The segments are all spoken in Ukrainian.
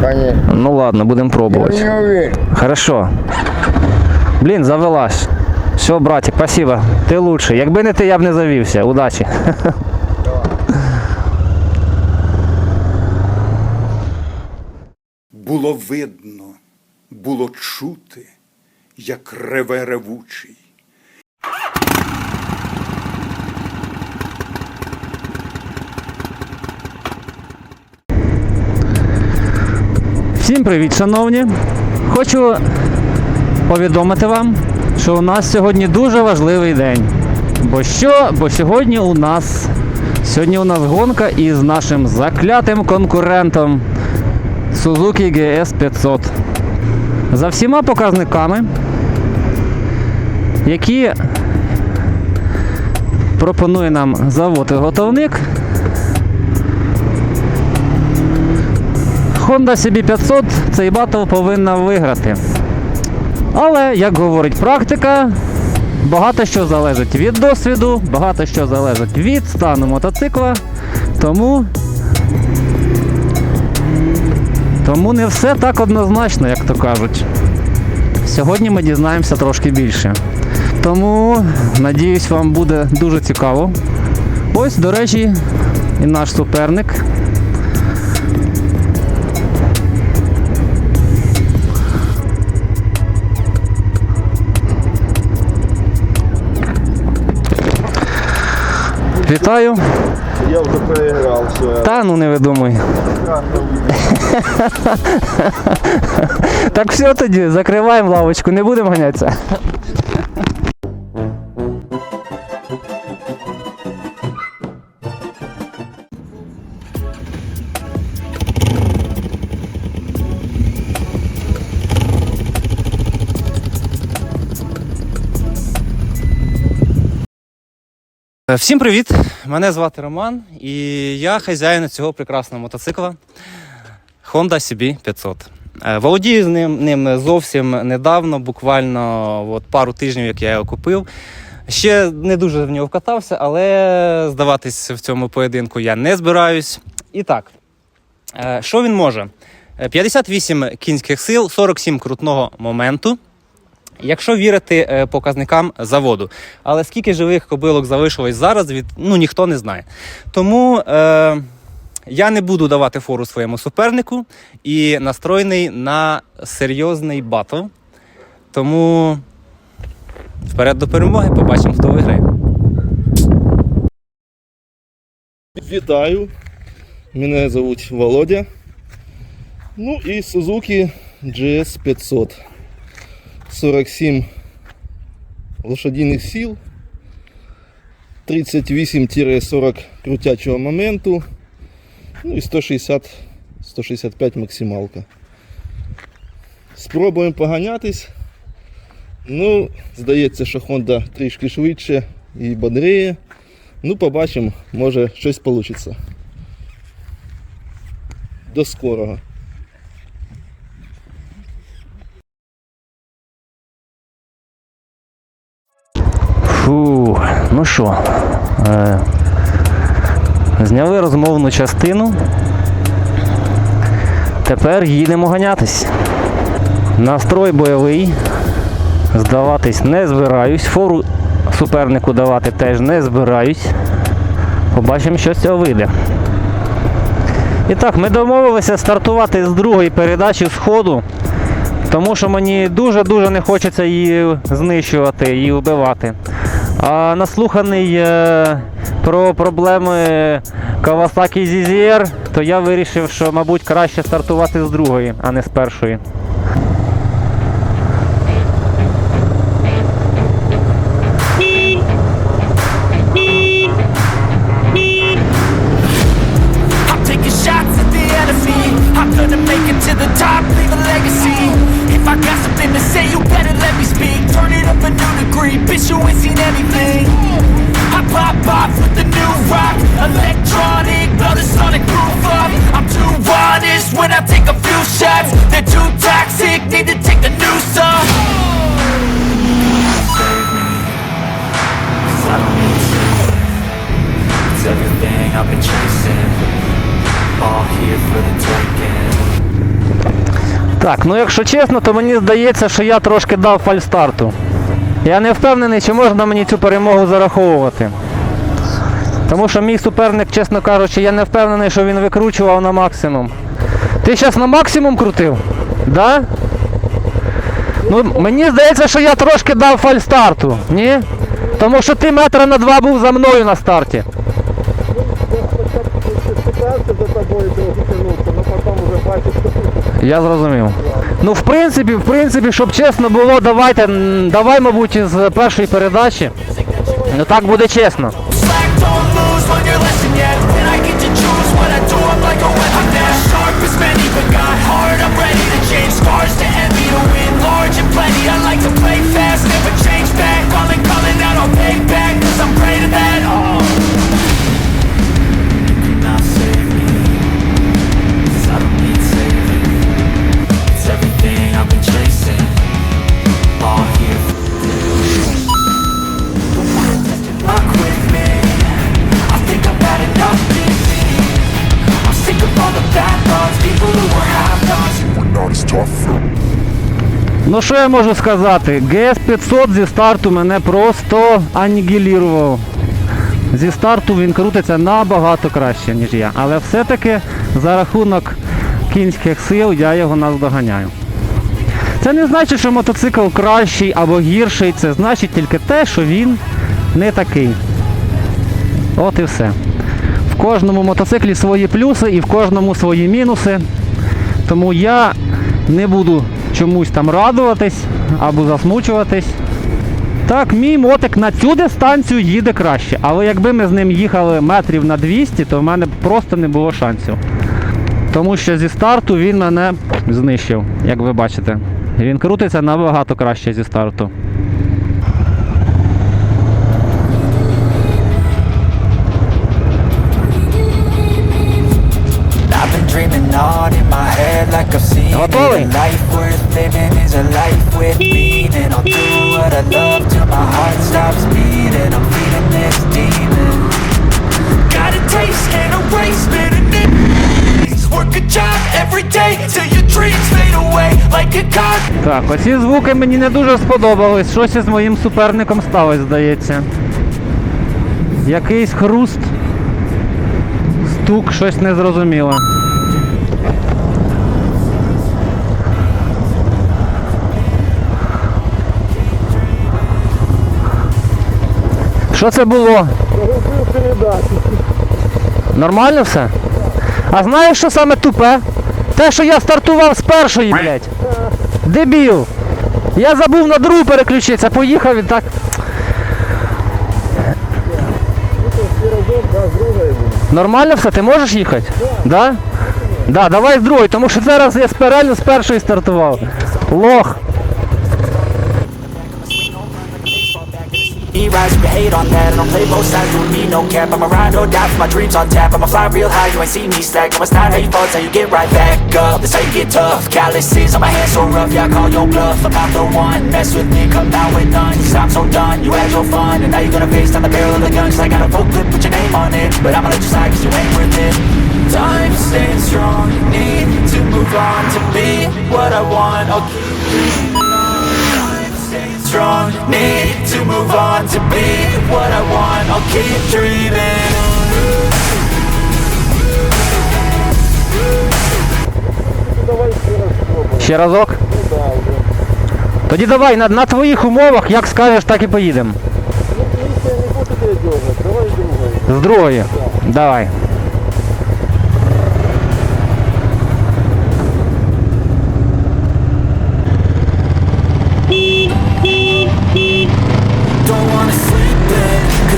Конечно. Ну ладно, будемо Я пробувати. не уверен. Хорошо. Блін, завелась. Все, братик, спасибо. Ти лучший. Якби не ти, я б не завівся. Удачі. Було видно, було чути, як реве ревучий. Всім привіт, шановні. Хочу повідомити вам, що у нас сьогодні дуже важливий день. Бо що? Бо сьогодні у нас сьогодні у нас гонка із нашим заклятим конкурентом Suzuki GS 500. За всіма показниками, які пропонує нам завод-виготовник, Honda CB500 цей батл повинна виграти. Але, як говорить практика, багато що залежить від досвіду, багато що залежить від стану мотоцикла. Тому. Тому не все так однозначно, як то кажуть. Сьогодні ми дізнаємося трошки більше. Тому, надіюсь, вам буде дуже цікаво. Ось, до речі, і наш суперник. Вітаю. Я вже переіграв все. Та ну не видумуй. так все тоді, закриваємо лавочку, не будемо ганятися. Всім привіт! Мене звати Роман, і я хазяїн цього прекрасного мотоцикла Honda CB 500. Е, Володію з ним, ним зовсім недавно, буквально от пару тижнів, як я його купив. Ще не дуже в нього вкатався, але здаватись в цьому поєдинку я не збираюсь. І так, е, що він може? Е, 58 кінських сил, 47 крутного моменту. Якщо вірити е, показникам заводу. Але скільки живих кобилок залишилось зараз, від, ну, ніхто не знає. Тому е, я не буду давати фору своєму супернику і настроєний на серйозний батл. Тому вперед до перемоги, побачимо, хто виграє. Вітаю. Мене звуть Володя. Ну і Suzuki GS 500. 47 лошадиних сил. 38-40 крутячого моменту. Ну і 160-165 максималка. Спробуємо поганятись. Ну, здається, що Honda трішки швидше і бодріє. Ну, побачимо, може щось вийде. До скорого. Фу, ну що, е, зняли розмовну частину. Тепер їдемо ганятись. Настрой бойовий. Здаватись не збираюсь. Фору супернику давати теж не збираюсь. Побачимо, що з цього вийде. І так, ми домовилися стартувати з другої передачі сходу. Тому що мені дуже-дуже не хочеться її знищувати, її вбивати. Наслуханий е, про проблеми Kawasaki ZZR, то я вирішив, що, мабуть, краще стартувати з другої, а не з першої. Так, ну якщо чесно, то мені здається, що я трошки дав фальстарту. Я не впевнений, чи можна мені цю перемогу зараховувати. Тому що мій суперник, чесно кажучи, я не впевнений, що він викручував на максимум. Ти зараз на максимум крутив? Да? Ну, мені здається, що я трошки дав фальстарту, ні? Тому що ти метра на два був за мною на старті. Спитався за тобою трохи тянувся, але потім вже бачиш, Я зрозумів. Ну, в принципі, в принципі, щоб чесно було, давайте, давай, мабуть, з першої передачі. Ну так буде чесно. Ну що я можу сказати? ГС-500 зі старту мене просто анігілірував. Зі старту він крутиться набагато краще, ніж я. Але все-таки за рахунок кінських сил я його наздоганяю. Це не значить, що мотоцикл кращий або гірший. Це значить тільки те, що він не такий. От і все. В кожному мотоциклі свої плюси і в кожному свої мінуси. Тому я не буду чомусь там радуватись або засмучуватись. Так, мій мотик на цю дистанцію їде краще. Але якби ми з ним їхали метрів на 200, то в мене просто не було шансів. Тому що зі старту він мене знищив, як ви бачите. Він крутиться набагато краще зі старту. Card. Так, оці звуки мені не дуже сподобались. Щось із моїм суперником сталося, здається. Якийсь хруст. Стук, щось незрозуміле. Що це було? загубив передачу. Нормально все? А знаєш, що саме тупе? Те, що я стартував з першої, блядь. Дебіл. Я забув на другу переключитися, поїхав і так. Нормально все? Ти можеш їхати? Да? Да, давай з другої, тому що зараз я реально з першої стартував. Лох. Me rise, you hate on that. I don't play both sides, doing me no cap. I'ma ride or die for my dreams on tap. I'ma fly real high, you ain't see me slack. No, it's not how you fall, how you get right back up. That's how you get tough. Calluses on my hands so rough, yeah, I call your bluff. I'm not the one, mess with me, come down with none. Cause I'm so done, you had your fun. And now you're gonna face down the barrel of the gun. Cause I got a full clip, put your name on it. But I'ma let you slide, cause you ain't worth it. Time staying strong, need to move on to be what I want. I'll keep strong Need to move on to be what I want I'll keep dreaming ще разок. Тоді давай на, на твоїх умовах, як скажеш, так і поїдемо. Ну. З другої. Давай.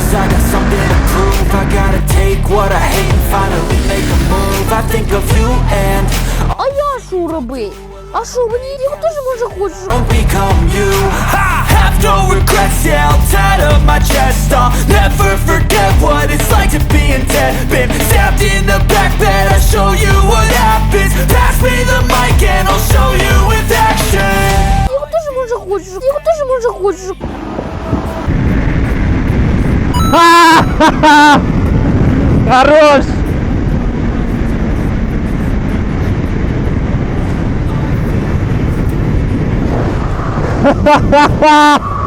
Cause I got something to prove I gotta take what I hate and finally make a move I think of you and А я що робити? А що, мені його теж може хочеш? I'll become you I have no regrets, yeah, I'll tie up my chest I'll never forget what it's like to be in debt Been stabbed in the back bed, I'll show you what happens Pass me the mic and I'll show you with action Його теж може хочеш? Його теж може хочеш? Хорош!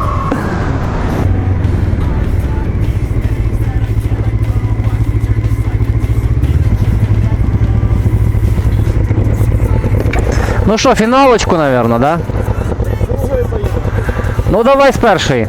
Ну що, фіналочку, наверное, да? Ну давай з першої.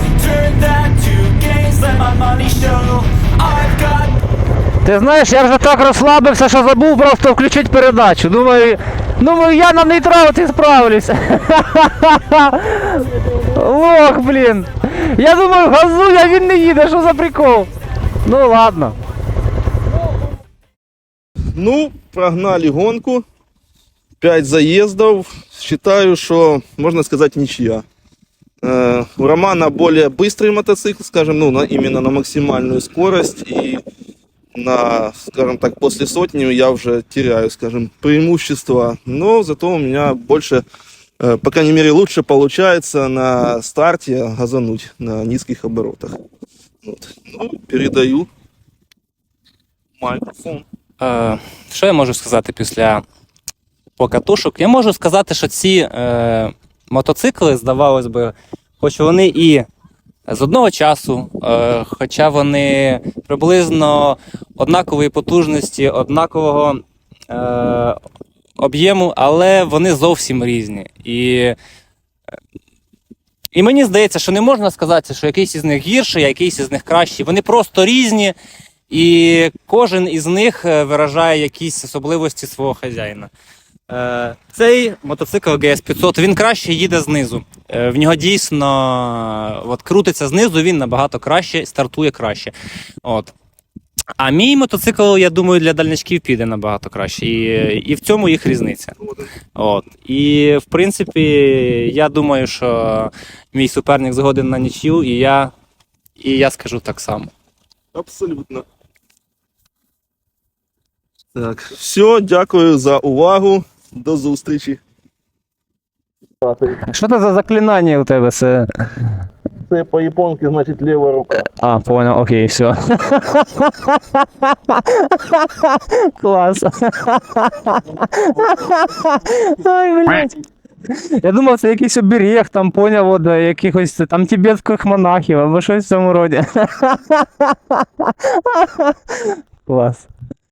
Turn that to gains, let my money show. I've got Ти знаєш, я вже так розслабився, що забув просто включити передачу. Думаю, думаю, я на нейтралці справлюся. Лох, блін. Я думаю, газує, а він не їде, що за прикол? Ну ладно. Ну, прогнали гонку. 5 заездов. Считаю, что, можно сказать, ничья. Э, у Романа более быстрый мотоцикл, скажем, ну, на, именно на максимальную скорость. И на, скажем так, после сотни я уже теряю, скажем, преимущество. Но зато у меня больше, э, по крайней мере, лучше получается на старте газануть на низких оборотах. Вот. Ну, передаю микрофон. Е, що я можу сказати після покатушок? Я можу сказати, що ці е, мотоцикли, здавалось би, хоч вони і з одного часу, е, хоча вони приблизно однакової потужності, однакового е, об'єму, але вони зовсім різні. І, е, і мені здається, що не можна сказати, що якийсь із них гірший, а якийсь із них кращий. Вони просто різні. І кожен із них виражає якісь особливості свого хазяїна. Е, Цей мотоцикл GS 500 він краще їде знизу. Е, В нього дійсно от, крутиться знизу, він набагато краще, стартує краще. От. А мій мотоцикл, я думаю, для дальнячків піде набагато краще. І, і в цьому їх різниця. От. І в принципі, я думаю, що мій суперник згоден на нічю, і я, і я скажу так само. Абсолютно. Так, все, дякую за увагу. До зустрічі. Що це за заклинання у тебе? Це... Це по-японськи, значить, ліва рука. А, понял, окей, все. Клас. Ой, блядь. Я думав, це якийсь оберіг, там поняв, от, якихось там тибетських монахів або щось в цьому роді. Клас.